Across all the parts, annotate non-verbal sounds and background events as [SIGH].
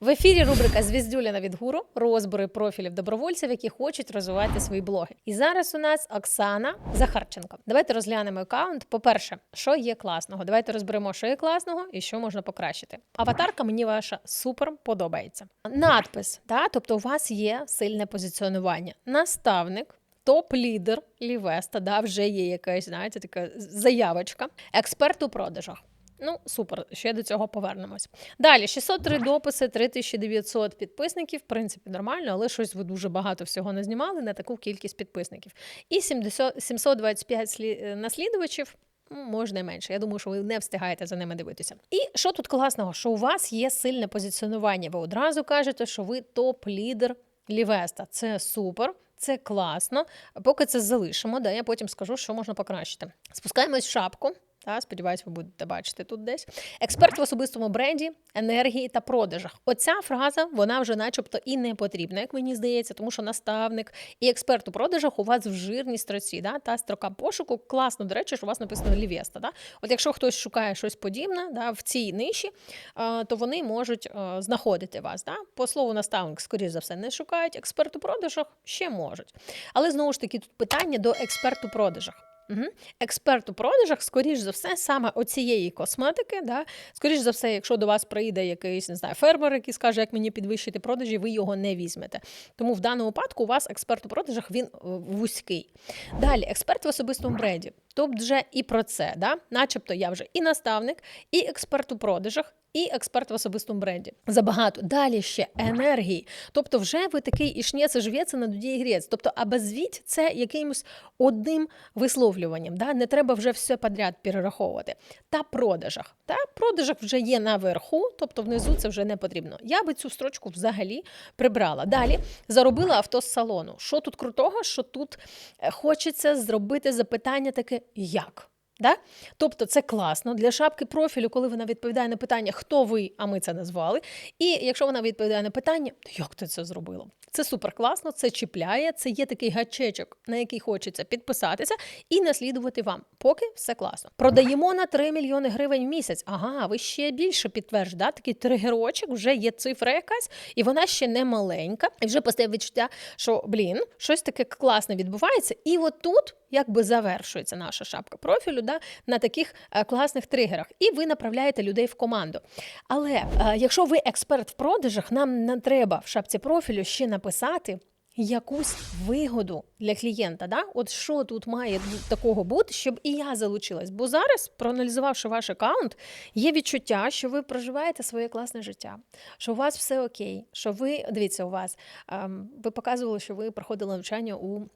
В ефірі рубрика Звіздюляна від гуру розбори профілів добровольців, які хочуть розвивати свої блоги. І зараз у нас Оксана Захарченко. Давайте розглянемо аккаунт. По-перше, що є класного. Давайте розберемо, що є класного і що можна покращити. Аватарка мені ваша супер подобається. Надпис, да? тобто у вас є сильне позиціонування. Наставник. Топ-лідер Лівеста, да, вже є якась, знаєте, така заявочка. Експерт у продажах. Ну, супер, ще до цього повернемось. Далі 603 дописи, 3900 підписників. В принципі, нормально, але щось ви дуже багато всього не знімали на таку кількість підписників. І 70, 725 слі- е, наслідувачів. Можна і менше. Я думаю, що ви не встигаєте за ними дивитися. І що тут класного? Що у вас є сильне позиціонування. Ви одразу кажете, що ви топ-лідер Лівеста. Це супер. Це класно. Поки це залишимо, да, я потім скажу, що можна покращити. Спускаємось в шапку. Та, сподіваюсь, ви будете бачити тут десь. Експерт в особистому бренді, енергії та продажах. Оця фраза, вона вже начебто і не потрібна, як мені здається, тому що наставник і експерт у продажах у вас в жирній строці. Да? Та строка пошуку. Класно, до речі, що у вас написано Лівеста. Да? От якщо хтось шукає щось подібне да, в цій ниші, е, то вони можуть е, знаходити вас. Да? По слову, наставник, скоріш за все, не шукають. Експерт у продажах ще можуть. Але знову ж таки, тут питання до експерт у продажах. Угу. Експерт у продажах, скоріш за все, саме оцієї косметики. Да? Скоріш за все, якщо до вас приїде якийсь не знаю, фермер, який скаже, як мені підвищити продажі, ви його не візьмете. Тому в даному випадку у вас експерт у продажах він е, вузький. Далі, експерт в особистому бренді. Тобто вже і про це, да? начебто я вже і наставник, і експерт у продажах. І експерт в особистому бренді. Забагато. Далі ще енергії. Тобто, вже ви такий ішнець жвець на дуді і грець. Тобто, обезвіть це якимось одним висловлюванням. Да? Не треба вже все подряд перераховувати. Та продажах. Та продажах вже є наверху, тобто внизу це вже не потрібно. Я би цю строчку взагалі прибрала. Далі заробила авто з салону. Що тут крутого? Що тут е, хочеться зробити запитання таке як? Да? Тобто це класно для шапки профілю, коли вона відповідає на питання, хто ви, а ми це назвали. І якщо вона відповідає на питання, як ти це зробила? Це супер класно, це чіпляє, це є такий гачечок, на який хочеться підписатися і наслідувати вам. Поки все класно. Продаємо на 3 мільйони гривень в місяць. Ага, ви ще більше підтверджуєте, да? такий тригерочок, вже є цифра якась, і вона ще не маленька. І вже постає відчуття, що блін, щось таке класне відбувається. І от тут якби завершується наша шапка профілю да, на таких е, класних тригерах. І ви направляєте людей в команду. Але е, якщо ви експерт в продажах, нам не треба в шапці профілю ще написати. Якусь вигоду для клієнта, да? От що тут має такого бути, щоб і я залучилась? Бо зараз, проаналізувавши ваш аккаунт, є відчуття, що ви проживаєте своє класне життя, що у вас все окей, що ви дивіться, у вас ем, ви показували, що ви проходили навчання у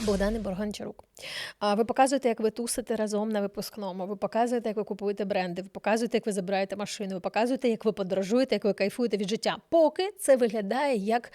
Богдани Борганчарук. А ви показуєте, як ви тусите разом на випускному. Ви показуєте, як ви купуєте бренди, ви показуєте, як ви забираєте машину, ви показуєте, як ви подорожуєте, як ви кайфуєте від життя. Поки це виглядає як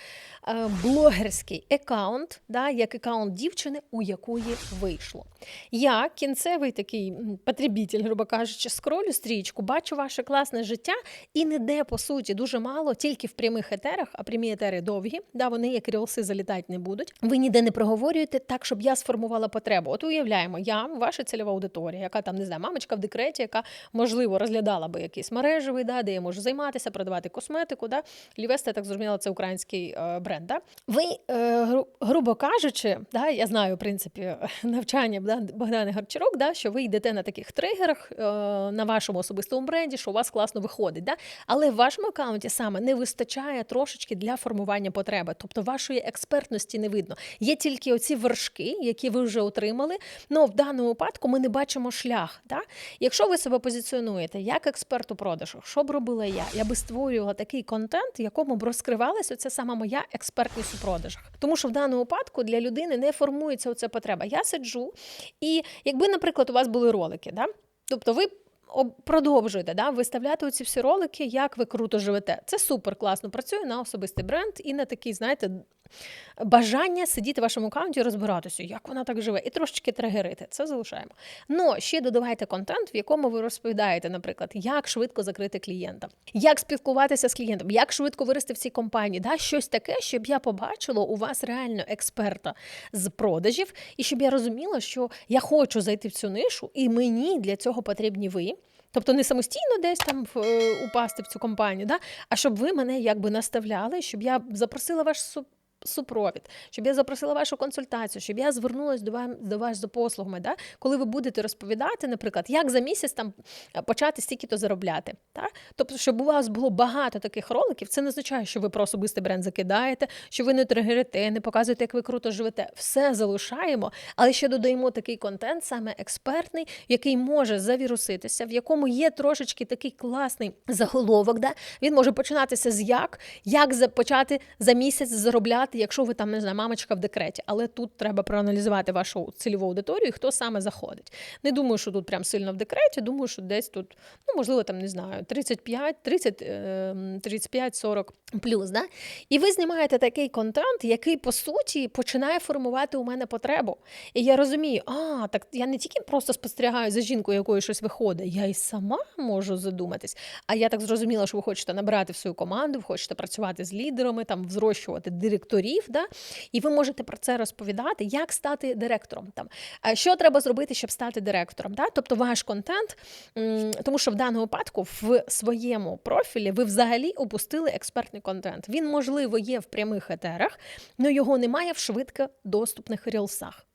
блогерський аккаунт, да, як аккаунт дівчини, у якої вийшло. Я кінцевий такий потребітель, грубо кажучи, скролю стрічку, бачу ваше класне життя і ніде, по суті, дуже мало, тільки в прямих етерах, а прямі етери довгі, да, вони як рілси залітати не будуть. Ви ніде не проговорюєте так, щоб я сформувала потребу. От уявляємо, я ваша цільова аудиторія, яка там не знаю, мамочка в декреті, яка можливо розглядала би якийсь мережевий, да, де я можу займатися, продавати косметику. Да. Лівеста, я так зрозуміла, це український е, бренд. Да. Ви, е, гру, грубо кажучи, да, я знаю, в принципі, [LAUGHS] навчання да, Богдани Гарчарок, да, що ви йдете на таких тригерах е, на вашому особистому бренді, що у вас класно виходить. Да. Але в вашому аккаунті саме не вистачає трошечки для формування потреби, тобто вашої експертності не видно. Є тільки оці вершки, які ви вже отримали. Ну в даному випадку ми не бачимо шлях. Да? Якщо ви себе позиціонуєте як експерт у продажах, що б робила я? Я би створювала такий контент, в якому б розкривалася оця сама моя експертність у продажах. Тому що в даному випадку для людини не формується оця потреба. Я сиджу, і якби, наприклад, у вас були ролики, да? тобто ви. Продовжуєте да, виставляти оці всі ролики, як ви круто живете. Це супер класно працює на особистий бренд і на такий, знаєте, бажання сидіти в вашому аккаунті і розбиратися, як вона так живе, і трошечки тригерити. Це залишаємо. Ну ще додавайте контент, в якому ви розповідаєте, наприклад, як швидко закрити клієнта, як спілкуватися з клієнтом, як швидко вирости в цій компанії. Да? Щось таке, щоб я побачила у вас реально експерта з продажів, і щоб я розуміла, що я хочу зайти в цю нишу, і мені для цього потрібні ви. Тобто не самостійно десь там е, упасти в цю компанію, да? а щоб ви мене якби наставляли, щоб я запросила ваш супровід, щоб я запросила вашу консультацію, щоб я звернулася до вам до вас за послугами. Да? Коли ви будете розповідати, наприклад, як за місяць там е, почати стільки-то заробляти. Так? Тобто, щоб у вас було багато таких роликів, це не означає, що ви про особистий бренд закидаєте, що ви не тригерите, не показуєте, як ви круто живете. Все залишаємо, але ще додаємо такий контент, саме експертний, який може завіруситися, в якому є трошечки такий класний заголовок. Да? Він може починатися з як, як за- почати за місяць заробляти, якщо ви там не знаю, мамочка в декреті. Але тут треба проаналізувати вашу цільову аудиторію, хто саме заходить. Не думаю, що тут прям сильно в декреті. Думаю, що десь тут, ну можливо, там не знаю, 35, 30, ем, 35, 40 плюс. Да? І ви знімаєте такий контент, який по суті починає формувати у мене потребу. І я розумію, а так я не тільки просто спостерігаю за жінкою, якою щось виходить, я і сама можу задуматись. А я так зрозуміла, що ви хочете набирати в свою команду, ви хочете працювати з лідерами, там взрощувати директорів. Да? І ви можете про це розповідати, як стати директором. Там що треба зробити, щоб стати директором. Да? Тобто ваш контент, тому що в даному випадку в своєму профілі ви взагалі опустили експертний контент. Він, можливо, є в прямих етерах, але його немає в швидко доступних рілсах.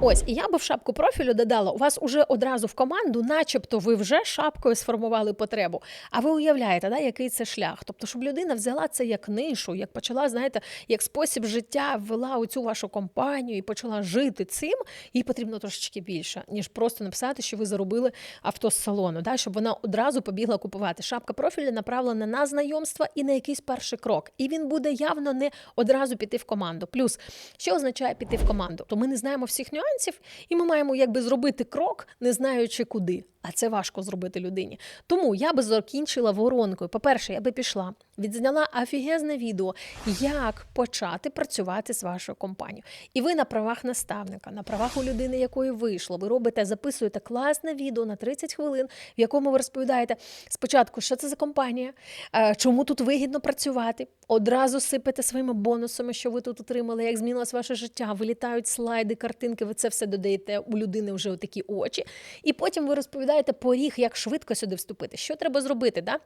Ось, і я би в шапку профілю додала, у вас уже одразу в команду, начебто ви вже шапкою сформували потребу. А ви уявляєте, да, який це шлях? Тобто, щоб людина взяла це як нишу, як почала, знаєте, як спосіб життя ввела у цю вашу компанію і почала жити цим, їй потрібно трошечки більше, ніж просто написати, що ви заробили авто з салону, да, щоб вона одразу побігла купувати. Шапка профілю направлена на знайомства і на якийсь перший крок. І він буде явно не одразу піти в команду. Плюс, що означає піти в команду? То ми не знаємо всіх нюансів, і ми маємо якби зробити крок, не знаючи куди. А це важко зробити людині. Тому я би закінчила воронкою. По-перше, я би пішла, відзняла офігезне відео, як почати працювати з вашою компанією. І ви на правах наставника, на правах у людини, якої вийшло, ви робите, записуєте класне відео на 30 хвилин, в якому ви розповідаєте спочатку, що це за компанія, е, чому тут вигідно працювати. Одразу сипете своїми бонусами, що ви тут отримали, як змінилось ваше життя. Вилітають слайди, картинки. Ви це все додаєте у людини вже такі очі. І потім ви розповідаєте поріг, як швидко сюди вступити. Що треба зробити? Да?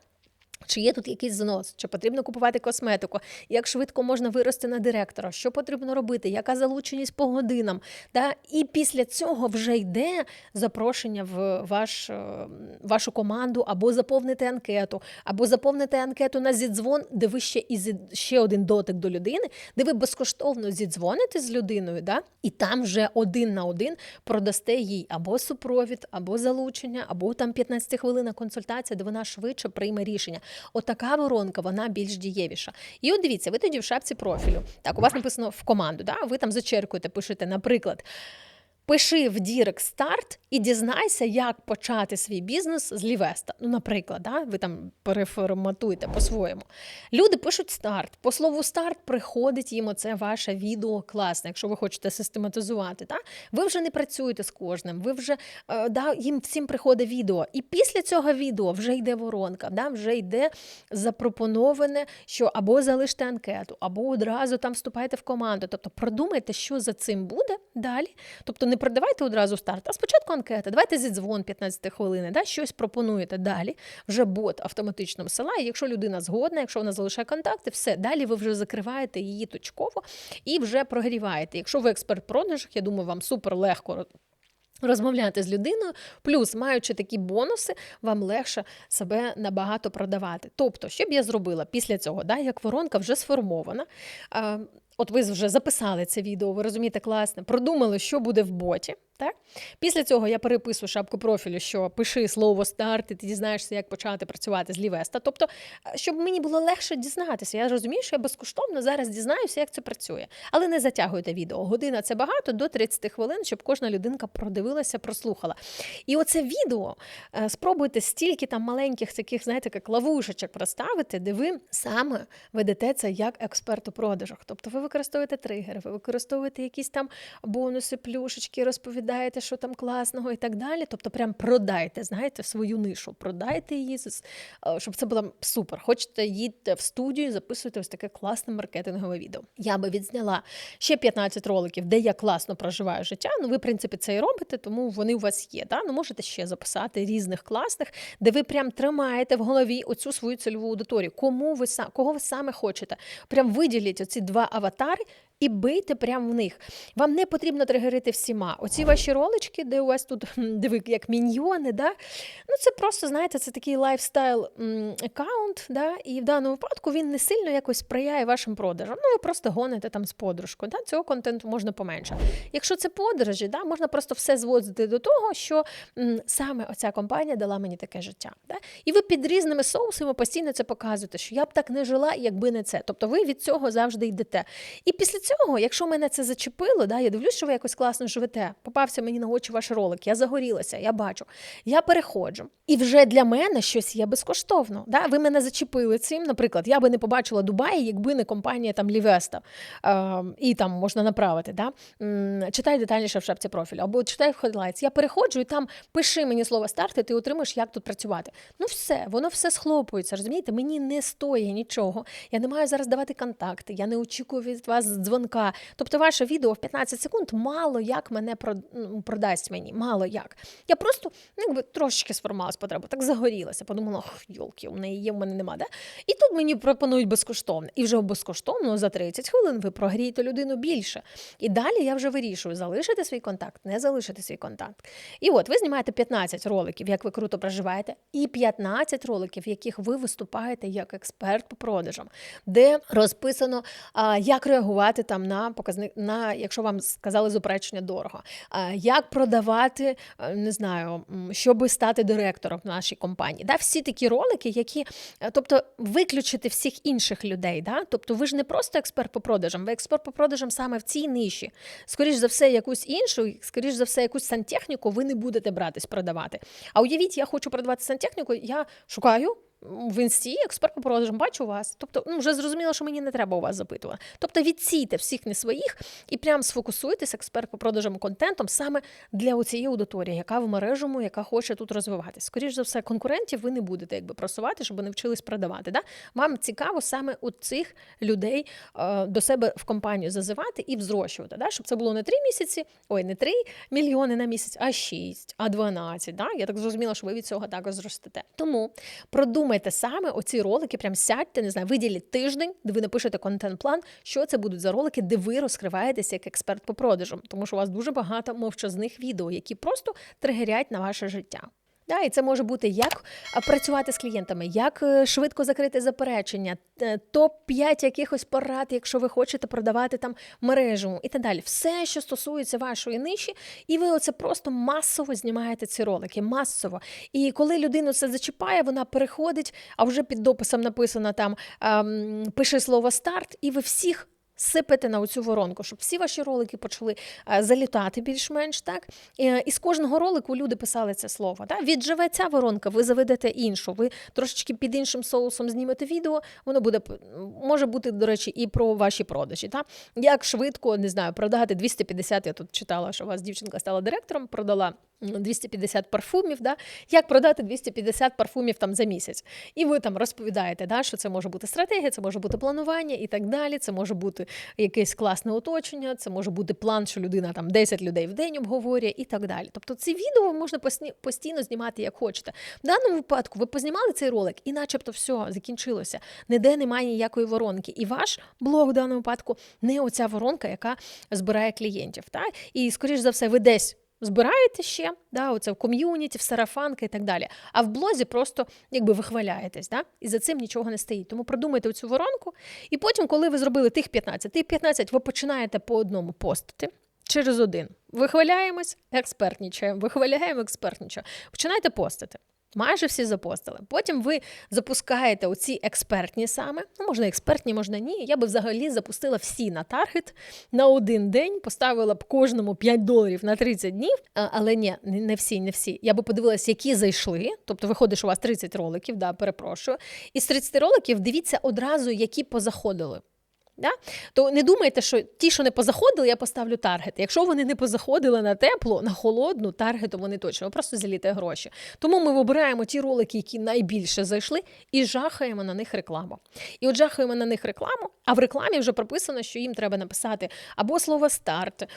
Чи є тут якийсь знос, чи потрібно купувати косметику, як швидко можна вирости на директора, що потрібно робити, яка залученість по годинам. Да? І після цього вже йде запрошення в ваш, е, вашу команду, або заповнити анкету, або заповнити анкету на зідзвон, де ви ще і ще один дотик до людини, де ви безкоштовно зідзвоните з людиною, да? і там вже один на один продасте їй або супровід, або залучення, або там 15 хвилина консультація, де вона швидше прийме рішення. Отака воронка, вона більш дієвіша. І от дивіться, ви тоді в шапці профілю. Так, у вас написано в команду, да? ви там зачеркуєте, пишете, наприклад. Пиши в Дірект старт і дізнайся, як почати свій бізнес з Лівеста. Ну, наприклад, да? ви там переформатуєте по-своєму. Люди пишуть старт. По слову старт приходить їм оце ваше відео класне, якщо ви хочете систематизувати. Да? Ви вже не працюєте з кожним, ви вже е, да, їм всім приходить відео. І після цього відео вже йде воронка, да? вже йде запропоноване, що або залиште анкету, або одразу там вступайте в команду. Тобто продумайте, що за цим буде далі. Тобто не продавайте одразу старт, а спочатку анкета. Давайте зідзвон 15 хвилин, да? щось пропонуєте далі. Вже бот автоматично всилає. Якщо людина згодна, якщо вона залишає контакти, все далі ви вже закриваєте її точково і вже прогріваєте. Якщо ви експерт продажах, я думаю, вам супер легко Розмовляти з людиною, плюс маючи такі бонуси, вам легше себе набагато продавати. Тобто, що б я зробила після цього, да, як воронка вже сформована. От ви вже записали це відео, ви розумієте, класно, продумали, що буде в боті. Так? Після цього я переписую шапку профілю, що пиши слово старт, і ти дізнаєшся, як почати працювати з Лівеста. Тобто, щоб мені було легше дізнатися. Я розумію, що я безкоштовно зараз дізнаюся, як це працює. Але не затягуйте відео. Година це багато до 30 хвилин, щоб кожна людинка продивилася, прослухала. І оце відео е, спробуйте стільки там маленьких таких, знаєте, як ловушечок проставити, де ви саме ведете це як експерт у продажах. Тобто ви використовуєте тригери, ви використовуєте якісь там бонуси, плюшечки, розповідаєте розповідаєте, що там класного і так далі. Тобто, прям продайте, знаєте, свою нишу, продайте її, е, щоб це було супер. Хочете, їдьте в студію, записуйте ось таке класне маркетингове відео. Я би відзняла ще 15 роликів, де я класно проживаю життя. Ну, ви, в принципі, це і робите, тому вони у вас є. Да? Ну, можете ще записати різних класних, де ви прям тримаєте в голові оцю свою цільову аудиторію. Кому ви кого ви саме хочете? Прям виділіть оці два аватари. І бийте прямо в них. Вам не потрібно тригерити всіма. Оці ваші ролички, де у вас тут [LAUGHS] диви, як міньйони, да? ну це просто, знаєте, це такий лайфстайл аккаунт, да? і в даному випадку він не сильно якось сприяє вашим продажам. Ну, ви просто гоните там з подружкою. Да? Цього контенту можна поменше. Якщо це подорожі, да? можна просто все зводити до того, що м, саме оця компанія дала мені таке життя. Да? І ви під різними соусами постійно це показуєте, що я б так не жила, якби не це. Тобто ви від цього завжди йдете. І після цього, якщо мене це зачепило, да, я дивлюсь, що ви якось класно живете. Попався мені на очі ваш ролик, я загорілася, я бачу, я переходжу. І вже для мене щось є безкоштовно. Да? Ви мене зачепили цим. Наприклад, я би не побачила Дубаї, якби не компанія там Лівеста. Е, і там можна направити. Да? Читай детальніше в шапці профілю, або читай в Headlights. Я переходжу і там пиши мені слово старт, і ти отримаєш, як тут працювати. Ну все, воно все схлопується. Розумієте, мені не стоїть нічого. Я не маю зараз давати контакти, я не очікую від вас дзвонка. Тобто, ваше відео в 15 секунд мало як мене ну, продасть мені. Мало як. Я просто ну, якби трошечки сформувалась потребу, так загорілася. Подумала, ох, йолки, у неї є, в мене нема. Да? І тут мені пропонують безкоштовно. І вже безкоштовно за 30 хвилин ви прогрієте людину більше. І далі я вже вирішую, залишити свій контакт, не залишити свій контакт. І от ви знімаєте 15 роликів, як ви круто проживаєте, і 15 роликів, в яких ви виступаєте як експерт по продажам, де розписано, як реагувати там на показник, на якщо вам сказали заперечення дорого, як продавати, а, не знаю, м, щоби стати директором в нашій компанії. Да, всі такі ролики, які, е, тобто, виключити всіх інших людей. Да? Тобто, ви ж не просто експерт по продажам, ви експерт по продажам саме в цій ниші. Скоріш за все, якусь іншу, скоріш за все, якусь сантехніку ви не будете братись продавати. А уявіть, я хочу продавати сантехніку, я шукаю. В інсті експерт по продажам бачу вас. Тобто, ну вже зрозуміло, що мені не треба у вас запитувати. Тобто відсійте всіх не своїх і прям сфокусуйтесь експерт по продажам контентом саме для цієї аудиторії, яка в мережому, яка хоче тут розвиватись. Скоріш за все, конкурентів ви не будете якби просувати, щоб вони вчились продавати. Да? Вам цікаво саме у цих людей е, до себе в компанію зазивати і взрощувати, да? щоб це було не 3 місяці, ой, не 3 мільйони на місяць, а 6, а 12. Да? Я так зрозуміла, що ви від цього також зростете. Тому продумайте саме оці ролики, прям сядьте, не знаю, виділіть тиждень, де ви напишете контент-план, що це будуть за ролики, де ви розкриваєтеся як експерт по продажам, тому що у вас дуже багато мовчазних відео, які просто тригерять на ваше життя. Да, і це може бути як працювати з клієнтами, як е, швидко закрити заперечення, топ 5 якихось порад, якщо ви хочете продавати там мережу і так далі. Все, що стосується вашої ниші, і ви оце просто масово знімаєте ці ролики. Масово. І коли людину це зачіпає, вона переходить, а вже під дописом написано там ем, пиши слово старт, і ви всіх. Сипете на оцю воронку, щоб всі ваші ролики почали е, залітати більш-менш так. І, і з кожного ролику люди писали це слово. Так? Відживе ця воронка, ви заведете іншу. Ви трошечки під іншим соусом знімете відео. Воно буде може бути, до речі, і про ваші продажі. Так? Як швидко не знаю, продати 250, Я тут читала, що у вас дівчинка стала директором, продала. 250 парфумів, да? як продати 250 парфумів там за місяць. І ви там розповідаєте, да, що це може бути стратегія, це може бути планування і так далі. Це може бути якесь класне оточення, це може бути план, що людина там 10 людей в день обговорює і так далі. Тобто ці відео можна постійно знімати як хочете. В даному випадку ви познімали цей ролик, і начебто все закінчилося. Ніде немає ніякої воронки. І ваш блог в даному випадку не оця воронка, яка збирає клієнтів. Та? І, скоріш за все, ви десь. Збираєте ще, да, оце в ком'юніті, в сарафанки і так далі. А в блозі просто якби вихваляєтесь, да? і за цим нічого не стоїть. Тому продумайте цю воронку, і потім, коли ви зробили тих 15, тих 15 ви починаєте по одному постити через один. Вихваляємось, експертнічаємо, вихваляємо, експертнічаємо. Починайте постити. Майже всі запостили. Потім ви запускаєте оці експертні саме. Ну, можна експертні, можна ні. Я би взагалі запустила всі на таргет на один день, поставила б кожному 5 доларів на 30 днів. Але ні, не всі, не всі. Я би подивилася, які зайшли. Тобто, виходить, у вас 30 роликів, да, перепрошую. І з 30 роликів дивіться одразу, які позаходили. Да? То не думайте, що ті, що не позаходили, я поставлю таргет. Якщо вони не позаходили на тепло, на холодну, таргетом вони точно просто заліте гроші. Тому ми вибираємо ті ролики, які найбільше зайшли, і жахаємо на них рекламу. І от жахаємо на них рекламу, а в рекламі вже прописано, що їм треба написати або слово старт,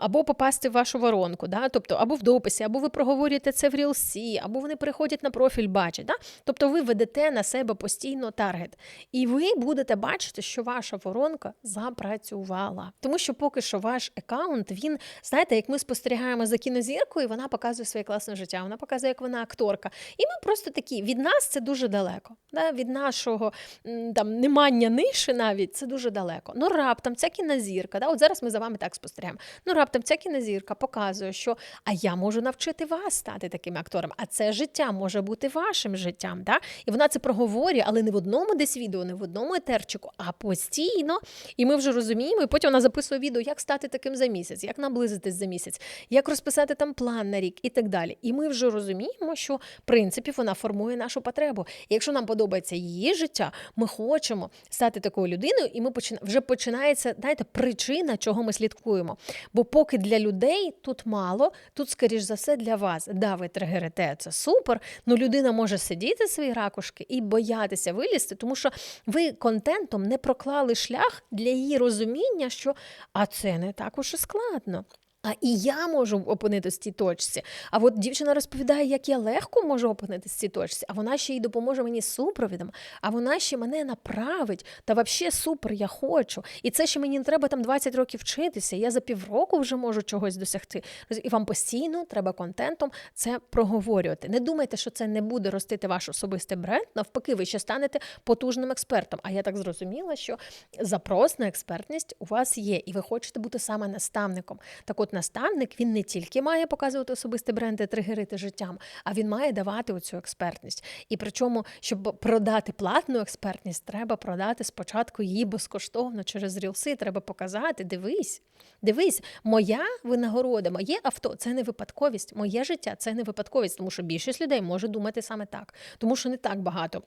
або попасти в вашу воронку, да? тобто або в дописі, або ви проговорюєте це в Рілсі, або вони переходять на профіль, бачать. Да? Тобто ви ведете на себе постійно таргет. І ви будете бачити, що ваша воронка запрацювала. Тому що поки що ваш аккаунт, він, знаєте, як ми спостерігаємо за кінозіркою, вона показує своє класне життя, вона показує, як вона акторка. І ми просто такі, від нас це дуже далеко. Да? Від нашого там немання ниші навіть це дуже далеко. Ну раптом ця кінозірка, да? от зараз ми за вами так спостерігаємо. Ну раптом ця кінозірка показує, що а я можу навчити вас стати таким актором, а це життя може бути вашим життям. Да? І вона це проговорює, але не в одному десь відео, не в одному етерчику, а постійно. І ми вже розуміємо, і потім вона записує відео, як стати таким за місяць, як наблизитись за місяць, як розписати там план на рік і так далі. І ми вже розуміємо, що в принципі вона формує нашу потребу. І якщо нам подобається її життя, ми хочемо стати такою людиною, і ми почина... вже починається знаєте, причина, чого ми слідкуємо. Бо поки для людей тут мало, тут, скоріш за все, для вас. Да, ви тригерите, це супер. Ну людина може сидіти свої ракушки і боятися вилізти, тому що ви контентом не проклали шлях для її розуміння, що а це не так уж і складно. А і я можу опинитися в цій точці. А от дівчина розповідає, як я легко можу опинитися в цій точці, а вона ще й допоможе мені з супровідом, а вона ще мене направить. Та взагалі супер, я хочу. І це ще мені не треба там 20 років вчитися. Я за півроку вже можу чогось досягти. І вам постійно треба контентом це проговорювати. Не думайте, що це не буде ростити ваш особистий бренд. Навпаки, ви ще станете потужним експертом. А я так зрозуміла, що запрос на експертність у вас є, і ви хочете бути саме наставником. Так от наставник він не тільки має показувати особистий бренд і тригерити життям, а він має давати оцю експертність. І причому, щоб продати платну експертність, треба продати спочатку її безкоштовно через рілси. Треба показати, дивись, дивись, моя винагорода, моє авто це не випадковість, моє життя це не випадковість, тому що більшість людей може думати саме так, тому що не так багато.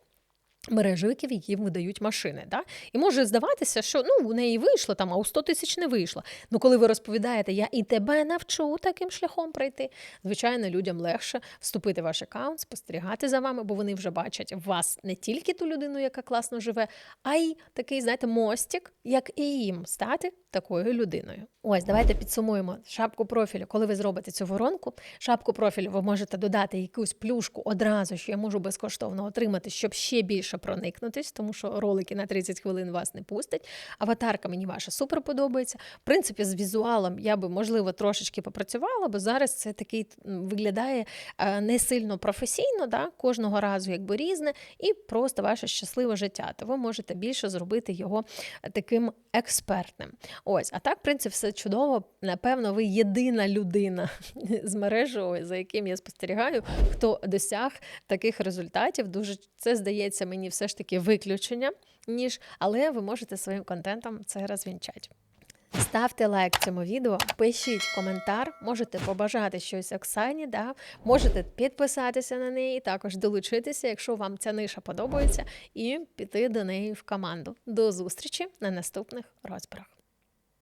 Мережевиків, які видають машини. Да? І може здаватися, що ну, у неї вийшло там, а у 100 тисяч не вийшло. Ну, коли ви розповідаєте, я і тебе навчу таким шляхом пройти, звичайно, людям легше вступити в ваш аккаунт, спостерігати за вами, бо вони вже бачать в вас не тільки ту людину, яка класно живе, а й такий, знаєте, мостик, як і їм стати такою людиною. Ось, давайте підсумуємо шапку профілю. Коли ви зробите цю воронку, шапку профілю ви можете додати якусь плюшку одразу, що я можу безкоштовно отримати, щоб ще більше проникнутись, тому що ролики на 30 хвилин вас не пустять. Аватарка мені ваша супер подобається. В принципі, з візуалом я би, можливо, трошечки попрацювала, бо зараз це такий виглядає е, не сильно професійно, да? кожного разу якби різне, і просто ваше щасливе життя. То ви можете більше зробити його таким експертним. Ось, а так, в принципі, все чудово. Напевно, ви єдина людина з мережою, за яким я спостерігаю, хто досяг таких результатів. Дуже це здається мені все ж таки виключення, ніж, але ви можете своїм контентом це розвінчати. Ставте лайк цьому відео, пишіть коментар, можете побажати щось Оксані, да? можете підписатися на неї, також долучитися, якщо вам ця ниша подобається, і піти до неї в команду. До зустрічі на наступних розборах.